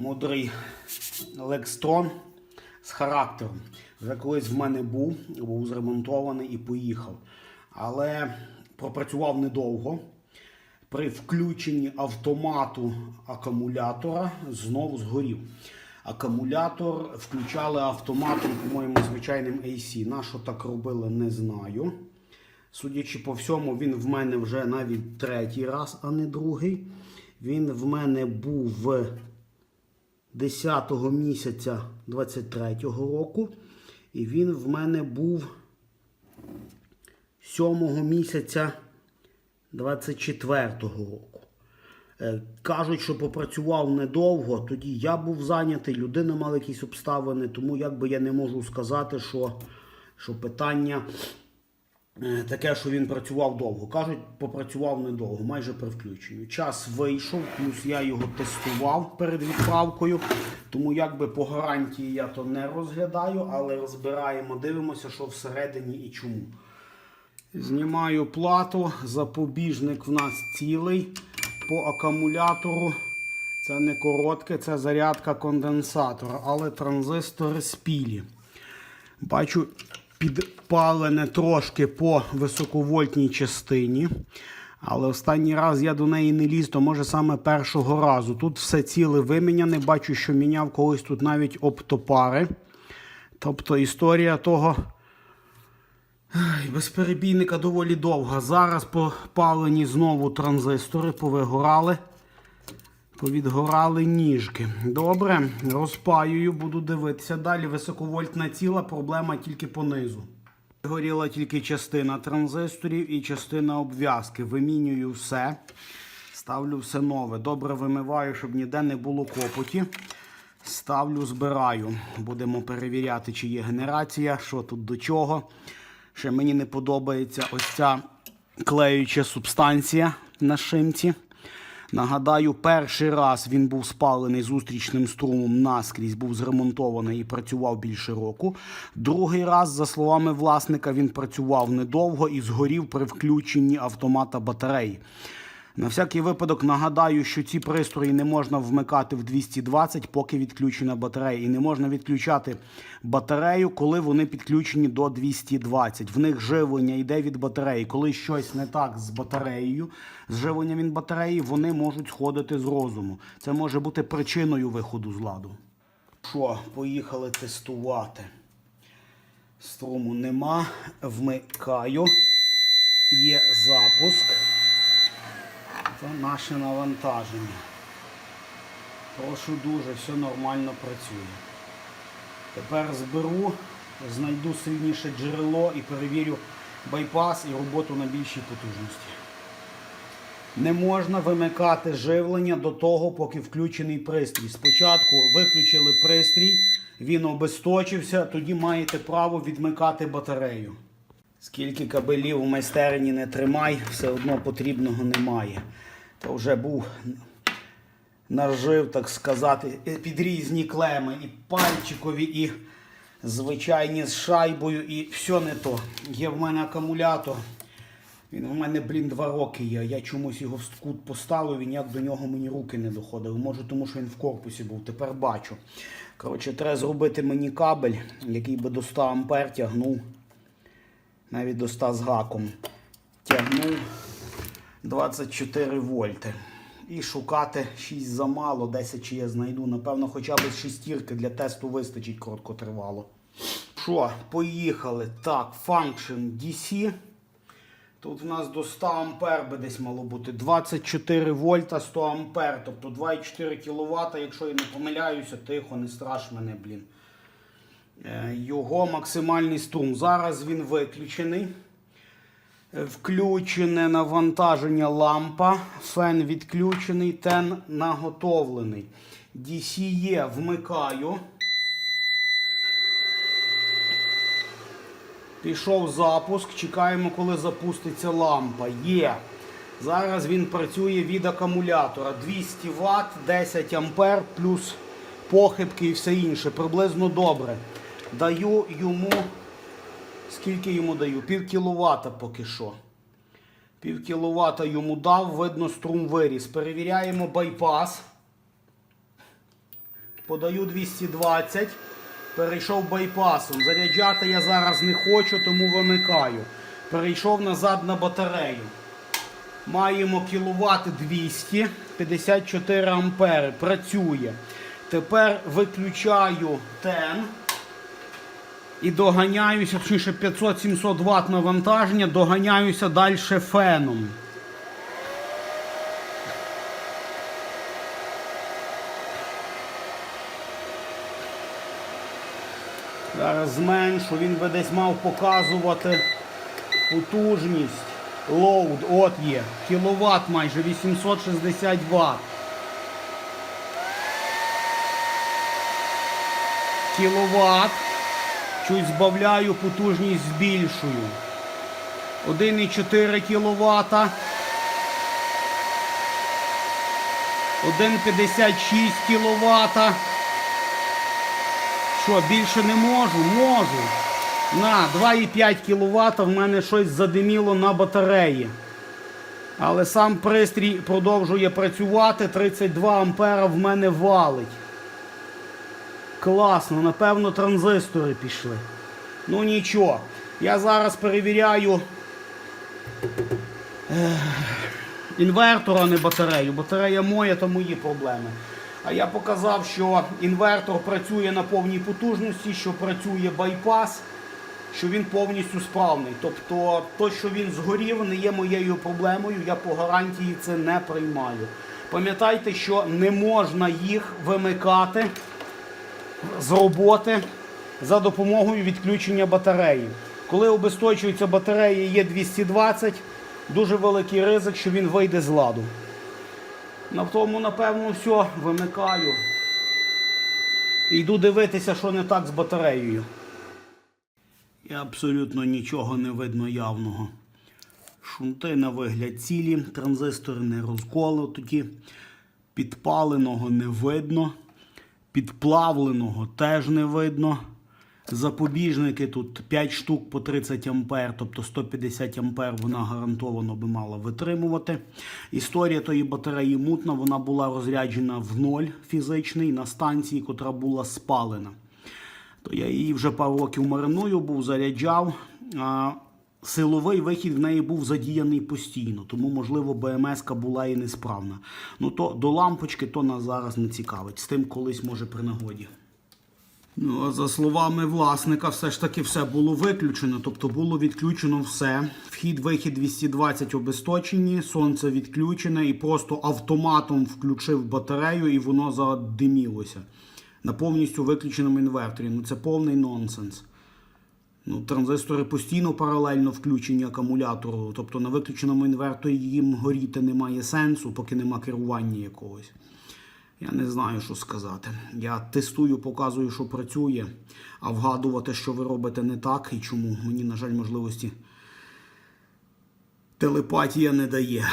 мудрий Лектрон з характером. Вже колись в мене був, був зремонтований і поїхав. Але пропрацював недовго. При включенні автомату акумулятора знову згорів. Акумулятор включали автоматом, по-моєму, звичайним AC. На що так робили, не знаю. Судячи по всьому, він в мене вже навіть третій раз, а не другий. Він в мене був 10 місяця 23-го року. І він в мене був 7 місяця 24-го року. Е, Кажуть, що попрацював недовго, тоді я був зайнятий, людина мала якісь обставини, тому якби я не можу сказати, що, що питання таке, що він працював довго. Кажуть, попрацював недовго, майже при включенні. Час вийшов, плюс я його тестував перед відправкою. Тому якби по гарантії я то не розглядаю, але розбираємо, дивимося, що всередині і чому. Знімаю плату, запобіжник в нас цілий. По акумулятору це не коротке, це зарядка конденсатора, але транзистори спілі. Бачу підпалене трошки по високовольтній частині. Але останній раз я до неї не ліз, то може саме першого разу. Тут все ціле виміняне. Бачу, що міняв колись тут навіть оптопари. Тобто історія того. Безперебійника доволі довга. Зараз попалені знову транзистори, повигорали. Повідгорали ніжки. Добре, розпаюю, буду дивитися. Далі високовольтна ціла, проблема тільки понизу. Горіла тільки частина транзисторів і частина обв'язки. Вимінюю все. Ставлю все нове. Добре вимиваю, щоб ніде не було копоті. Ставлю, збираю. Будемо перевіряти, чи є генерація, що тут до чого. Ще мені не подобається ось ця клеюча субстанція на шимці. Нагадаю, перший раз він був спалений зустрічним струмом наскрізь, був зремонтований і працював більше року. Другий раз, за словами власника, він працював недовго і згорів при включенні автомата батареї. На всякий випадок нагадаю, що ці пристрої не можна вмикати в 220, поки відключена батарея. І не можна відключати батарею, коли вони підключені до 220. В них живлення йде від батареї. Коли щось не так з батареєю, з живленням від батареї, вони можуть сходити з розуму. Це може бути причиною виходу з ладу. Що, поїхали тестувати. Струму нема. Вмикаю. Є запуск. Це наше навантаження. Прошу дуже, все нормально працює. Тепер зберу, знайду сильніше джерело і перевірю байпас і роботу на більшій потужності. Не можна вимикати живлення до того, поки включений пристрій. Спочатку виключили пристрій, він обесточився, тоді маєте право відмикати батарею. Скільки кабелів у майстерні не тримай, все одно потрібного немає. То вже був нажив, так сказати, під різні клеми, і пальчикові, і звичайні з шайбою, і все не то. Є в мене акумулятор. Він в мене, блін, два роки є. Я чомусь його в кут поставив і ніяк до нього мені руки не доходили. Може, тому що він в корпусі був. Тепер бачу. Коротше, треба зробити мені кабель, який би до 100 ампер тягнув навіть до 100 з гаком. Тягнув 24 вольти. І шукати 6 замало, 10 чи я знайду. Напевно, хоча б з шестірки для тесту вистачить короткотривало. Що, поїхали. Так, Function DC. Тут в нас до 100 ампер би десь мало бути. 24 вольта 100 ампер. Тобто 2,4 кВт, якщо я не помиляюся, тихо, не страш мене, блін. Е, Його максимальний струм. Зараз він виключений. Е, Включене навантаження лампа. Фен відключений, тен наготовлений. DC є, вмикаю. Пішов запуск. Чекаємо, коли запуститься лампа. Є. Зараз він працює від акумулятора. 200 Вт, 10 ампер плюс похибки і все інше. Приблизно добре. Даю йому. Скільки йому даю? Пів кіловата поки що. Пів кіловата йому дав, видно, струм виріс. Перевіряємо байпас. подаю 220, перейшов байпасом. Заряджати я зараз не хочу, тому вимикаю. Перейшов назад на батарею. Маємо кіловат 200, 54 ампери. Працює. Тепер виключаю тен і доганяюся, точніше 500-700 Вт навантаження, доганяюся далі феном. Зараз зменшу, він би десь мав показувати потужність. Лоуд, от є. Кіловат майже 860 Вт. Кіловат. Чуть збавляю, потужність збільшую. 1,4 кВт. 1,56 кВт. Що, більше не можу? Можу. На 2,5 кВт в мене щось задиміло на батареї. Але сам пристрій продовжує працювати. 32 ампера в мене валить. Класно, напевно, транзистори пішли. Ну нічого. Я зараз перевіряю інвертор, а не батарею. Батарея моя, то мої проблеми. А я показав, що інвертор працює на повній потужності, що працює байпас, що він повністю справний. Тобто, то, що він згорів, не є моєю проблемою. Я по гарантії це не приймаю. Пам'ятайте, що не можна їх вимикати з роботи за допомогою відключення батареї. Коли обесточується батарея є 220, дуже великий ризик, що він вийде з ладу. На тому, напевно, все, вимикаю. І йду дивитися, що не так з батареєю. І абсолютно нічого не видно явного. Шунти на вигляд цілі, транзистори не розколоті, підпаленого не видно. Підплавленого теж не видно. Запобіжники тут 5 штук по 30 ампер, тобто 150 ампер вона гарантовано би мала витримувати. Історія тої батареї мутна, вона була розряджена в ноль фізичний на станції, котра була спалена. То я її вже пару років мариную, був заряджав. Силовий вихід в неї був задіяний постійно, тому, можливо, БМС була і несправна. Ну то до лампочки то нас зараз не цікавить. З тим колись може при нагоді. Ну, а за словами власника, все ж таки все було виключено. Тобто було відключено все. Вхід-вихід 220 обесточені, сонце відключене і просто автоматом включив батарею і воно задимілося. На повністю виключеному інверторі. Ну це повний нонсенс. Ну, транзистори постійно паралельно включені акумулятору. Тобто на виключеному інверторі їм горіти немає сенсу, поки нема керування якогось. Я не знаю, що сказати. Я тестую, показую, що працює, а вгадувати, що ви робите не так і чому мені, на жаль, можливості телепатія не дає.